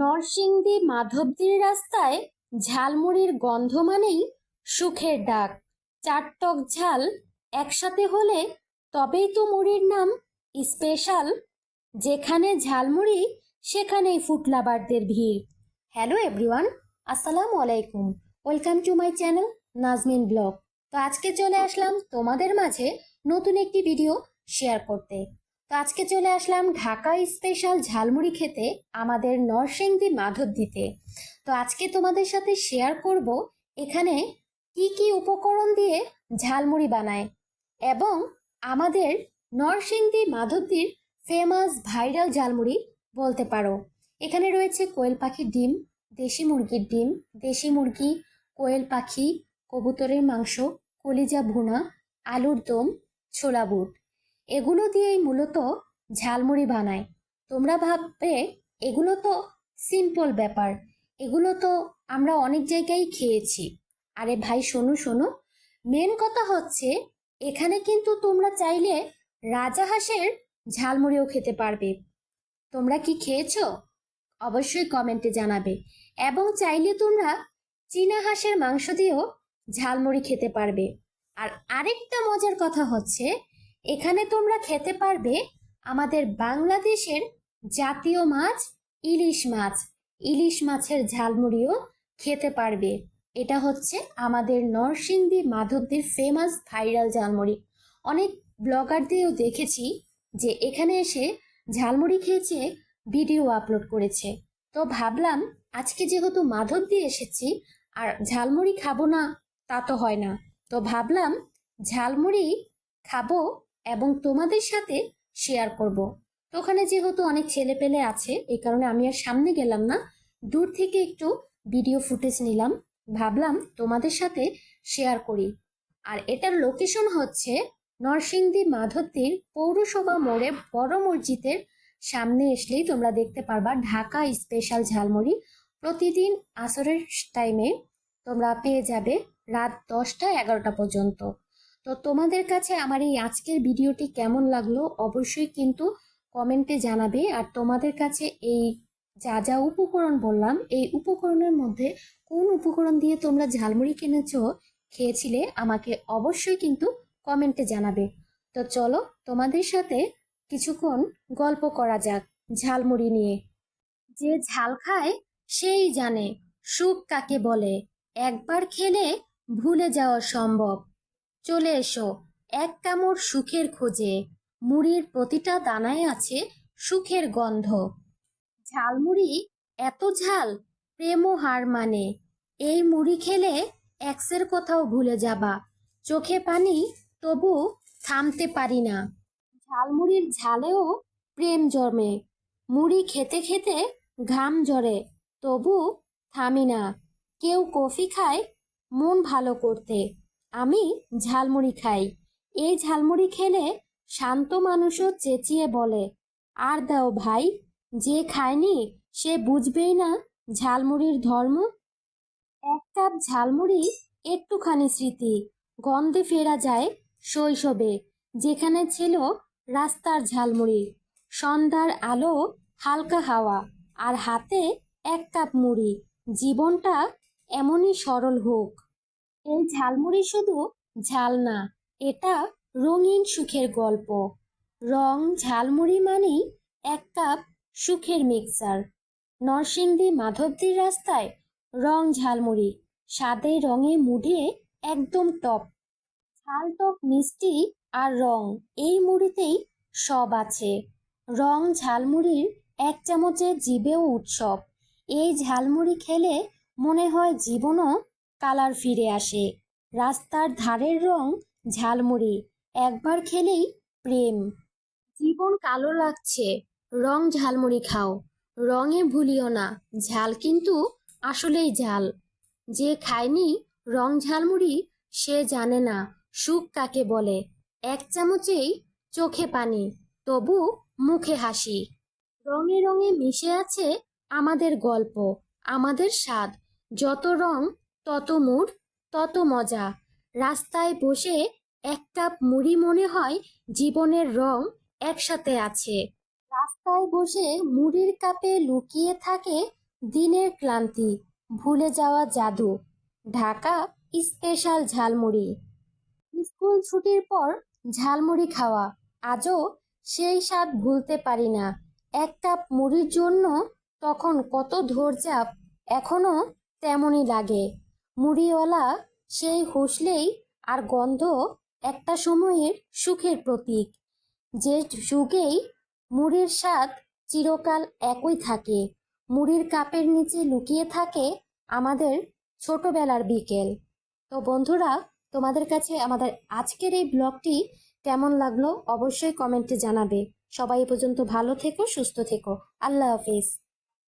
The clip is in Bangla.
নরসিংদী মাধবদীর রাস্তায় ঝালমুড়ির গন্ধ মানেই সুখের ডাক। চারটক ঝাল একসাথে হলে তবেই তো মুড়ির নাম স্পেশাল। যেখানে ঝালমুড়ি, সেখানেই ফুটলাবারদের ভিড়। হ্যালো এভরিওয়ান, আসসালামু আলাইকুম। Welcome to my channel Nazmin blog. তো আজকে চলে আসলাম তোমাদের মাঝে নতুন একটি ভিডিও শেয়ার করতে। তো আজকে চলে আসলাম ঢাকা স্পেশাল ঝালমুড়ি খেতে আমাদের নরসিংদী মাধব দিতে তো আজকে তোমাদের সাথে শেয়ার করব এখানে কি কি উপকরণ দিয়ে ঝালমুড়ি বানায় এবং আমাদের নরসিংদী মাধবদীর ফেমাস ভাইরাল ঝালমুড়ি বলতে পারো। এখানে রয়েছে কোয়েল পাখির ডিম, দেশি মুরগির ডিম, দেশি মুরগি, কোয়েল পাখি, কবুতরের মাংস, কলিজা ভুনা, আলুর দম, ছোলা বুট। এগুলো দিয়েই মূলত ঝালমুড়ি বানায়। তোমরা ভাববে, এগুলো তো সিম্পল ব্যাপার। এগুলো তো আমরা অনেক জায়গায় খেয়েছি। আরে ভাই, শোনো শোনো। মেন কথা হচ্ছে, এখানে কিন্তু তোমরা চাইলে রাজাহাঁসের ঝালমুড়িও খেতে পারবে। তোমরা কি খেয়েছো? অবশ্যই কমেন্টে জানাবে। এবং চাইলে তোমরা চীনা হাঁসের মাংস দিয়েও ঝালমুড়ি খেতে পারবে। আর আরেকটা মজার কথা হচ্ছে এখানে তোমরা খেতে পারবে আমাদের বাংলাদেশের জাতীয় মাছ, ইলিশ মাছ। ইলিশ মাছের ঝালমুড়িও খেতে পারবে। এটা হচ্ছে আমাদের নরসিংদী মাধবদের ফেমাস ভাইরাল ঝালমুড়ি। অনেক ব্লগারদেরও দেখেছি যে এখানে এসে ঝালমুড়ি খেয়েছে, ভিডিও আপলোড করেছে। তো ভাবলাম, আজকে যেহেতু মাধব দিয়ে এসেছি, আর ঝালমুড়ি খাব না, তা তো হয় না। তো ভাবলাম, ঝালমুড়ি খাব এবং তোমাদের সাথে শেয়ার করব। ওখানে যেহেতু অনেক ছেলে পেলে আছে এই কারণে আমি আর সামনে গেলাম না। দূর থেকে একটু ভিডিও ফুটেজ নিলাম। ভাবলাম তোমাদের সাথে শেয়ার করি। আর এটার লোকেশন হচ্ছে নরসিংদী মাধবদীর পৌরসভা মোড়ে বড় মসজিদের সামনে আসলেই তোমরা দেখতে পারবা ঢাকা স্পেশাল ঝালমুড়ি। প্রতিদিন আসরের টাইমে তোমরা পেয়ে যাবে রাত দশটা এগারোটা পর্যন্ত। তো তোমাদের কাছে আমার এই আজকের ভিডিওটি কেমন লাগল অবশ্যই কিন্তু কমেন্টে জানাবে। আর তোমাদের কাছে এই যা যা উপকরণ বললাম, এই উপকরণের মধ্যে কোন উপকরণ দিয়ে তোমরা ঝালমুড়ি কিনেছ, খেয়েছিলে, আমাকে অবশ্যই কিন্তু কমেন্টে জানাবে। তো চলো তোমাদের সাথে কিছুক্ষণ গল্প করা যাক ঝালমুড়ি নিয়ে। যে ঝাল খায় সেই জানে, সুখ কাকে বলে, একবার খেলে ভুলে যাওয়া সম্ভব। চলে এসো। এক কামড় সুখের খোঁজে। মুড়ির প্রতিটা দানায় আছে সুখের গন্ধ। ঝালমুড়ি এত ঝাল প্রেমও হার মানে। এই মুড়ি খেলে এক্সের কোথাও ভুলে যাবা। চোখে পানি, তবু থামতে পারি না। ঝালমুড়ির ঝালেও প্রেম জমে। মুড়ি খেতে খেতে ঘাম জড়ে তবু থামি না। কেউ কফি খায়, মন ভালো করতে। আমি ঝালমুড়ি খাই। এই ঝালমুড়ি খেলে শান্ত মানুষও চেঁচিয়ে বলে, আর দাও ভাই, যে খায়নি সে বুঝবেই না ঝালমুড়ির ধর্ম। এক কাপ ঝালমুড়ি, একটুখানি স্মৃতি, গন্ধে ফেরা যায় শৈশবে, যেখানে ছিল রাস্তার ঝালমুড়ি। সন্ধ্যার আলো হালকা হাওয়া, আর হাতে এক কাপ মুড়ি। জীবনটা এমনই সরল হোক। এই ঝালমুড়ি শুধু ঝাল না, এটা রঙিন সুখের গল্প। রং ঝালমুড়ি মানেই এক কাপ সুখের মিক্সার। নরসিংদী মাধবদীর রাস্তায় রং ঝালমুড়ি, স্বাদে রঙে মুড়ে একদম টপ। ঝাল টক মিষ্টি আর রং, এই মুড়িতেই সব আছে। রং ঝালমুড়ির এক চামচে জীবেও উৎসব। এই ঝালমুড়ি খেলে মনে হয় জীবনও কালার ফিরে আসে। রাস্তার ধারের রং ঝালমুড়ি, একবার খেলেই প্রেম। জীবন কালো লাগছে, রং ঝালমুড়ি খাও। রঙে ভুলিও না, ঝাল কিন্তু আসলেই ঝাল। যে খায়নি রং ঝালমুড়ি, সে জানে না সুখ কাকে বলে। এক চামচেই চোখে পানি, তবু মুখে হাসি। রঙে রঙে মিশে আছে আমাদের গল্প, আমাদের স্বাদ। যত রং তত মুড, তত মজা। রাস্তায় বসে এক কাপ মুড়ি মনে হয় জীবনের রং একসাথে আছে। রাস্তায় বসে মুড়ির কাপে লুকিয়ে থাকে দিনের ক্লান্তি, ভুলে যাওয়া জাদু। ঢাকা স্পেশাল ঝালমুড়ি। স্কুল ছুটির পর ঝালমুড়ি খাওয়া। আজও সেই স্বাদ ভুলতে পারি না। এক কাপ মুড়ির জন্য তখন কত ধৈর্যাপ এখনও তেমনই লাগে। মুড়িওয়ালা সেই হুসলেই আর গন্ধ একটা সময়ের সুখের প্রতীক। যে যুগেই মুড়ির স্বাদ চিরকাল একই থাকে, মুড়ির কাপের নিচে লুকিয়ে থাকে আমাদের ছোটবেলার বিকেল। তো বন্ধুরা, তোমাদের কাছে আমাদের আজকের এই ব্লগটি কেমন লাগল অবশ্যই কমেন্টে জানাবে। সবাই পর্যন্ত ভালো থেকো, সুস্থ থেকো। আল্লাহ হাফিজ।